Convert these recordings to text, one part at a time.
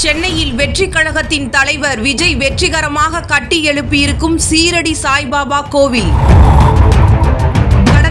சென்னையில் வெற்றி கழகத்தின் தலைவர் விஜய் வெற்றிகரமாக கட்டி எழுப்பியிருக்கும் சீரடி சாய்பாபா கோவில்.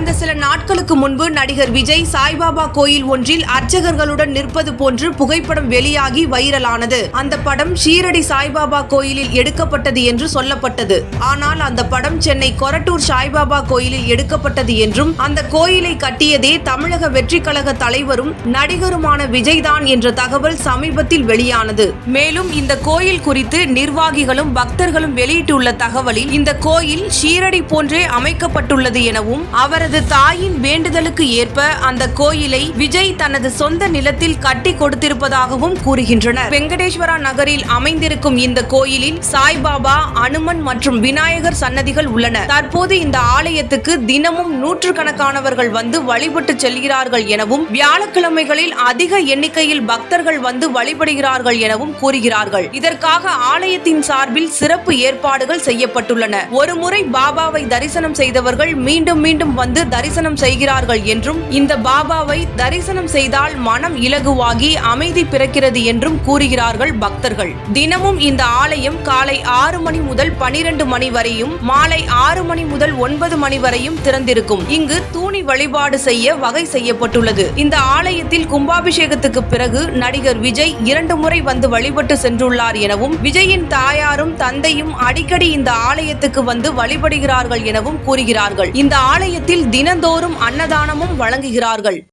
கடந்த சில நாட்களுக்கு முன்பு நடிகர் விஜய் சாய்பாபா கோயில் ஒன்றில் அர்ச்சகர்களுடன் நிற்பது போன்று புகைப்படம் வெளியாகி வைரலானது. அந்த படம் ஷீரடி சாய்பாபா கோயிலில் எடுக்கப்பட்டது என்று சொல்லப்பட்டது. ஆனால் அந்த படம் சென்னை கொரட்டூர் சாய்பாபா கோயிலில் எடுக்கப்பட்டது என்றும் அந்த கோயிலை கட்டியதே தமிழக வெற்றி கழக தலைவரும் நடிகருமான விஜய்தான் என்ற தகவல் சமீபத்தில் வெளியானது. மேலும் இந்த கோயில் குறித்து நிர்வாகிகளும் பக்தர்களும் வெளியிட்டுள்ள தகவலில் இந்த கோயில் ஷீரடி போன்றே அமைக்கப்பட்டுள்ளது எனவும் அவரது தாயின் வேண்டுதலுக்கு ஏற்ப அந்த கோயிலை விஜய் தனது சொந்த நிலத்தில் கட்டி கொடுத்திருப்பதாகவும் கூறுகின்றனர். வெங்கடேஸ்வரா நகரில் அமைந்திருக்கும் இந்த கோயிலில் சாய்பாபா அனுமன் மற்றும் விநாயகர் சன்னதிகள் உள்ளன. தற்போது இந்த ஆலயத்துக்கு தினமும் நூற்றுக்கணக்கானவர்கள் வந்து வழிபட்டு செல்கிறார்கள் எனவும் வியாழக்கிழமைகளில் அதிக எண்ணிக்கையில் பக்தர்கள் வந்து வழிபடுகிறார்கள் எனவும் கூறுகிறார்கள். இதற்காக ஆலயத்தின் சார்பில் சிறப்பு ஏற்பாடுகள் செய்யப்பட்டுள்ளன. ஒருமுறை பாபாவை தரிசனம் செய்தவர்கள் மீண்டும் மீண்டும் வந்து தரிசனம் செய்கிறார்கள் என்றும் இந்த பாபாவை தரிசனம் செய்தால் மனம் இலகுவாகி அமைதி பிறக்கிறது என்றும் கூறுகிறார்கள் பக்தர்கள். தினமும் இந்த ஆலயம் காலை ஆறு மணி முதல் பனிரெண்டு மணி வரையும் மாலை ஆறு மணி முதல் ஒன்பது மணி வரையும் திறந்திருக்கும். இங்கு தூணி வழிபாடு செய்ய வகை செய்யப்பட்டுள்ளது. இந்த ஆலயத்தில் கும்பாபிஷேகத்துக்கு பிறகு நடிகர் விஜய் இரண்டு முறை வந்து வழிபட்டு சென்றுள்ளார் எனவும் விஜயின் தாயாரும் தந்தையும் அடிக்கடி இந்த ஆலயத்துக்கு வந்து வழிபடுகிறார்கள் எனவும் கூறுகிறார்கள். இந்த ஆலயத்தில் தினந்தோறும் அன்னதானமும் வழங்குகிறார்கள்.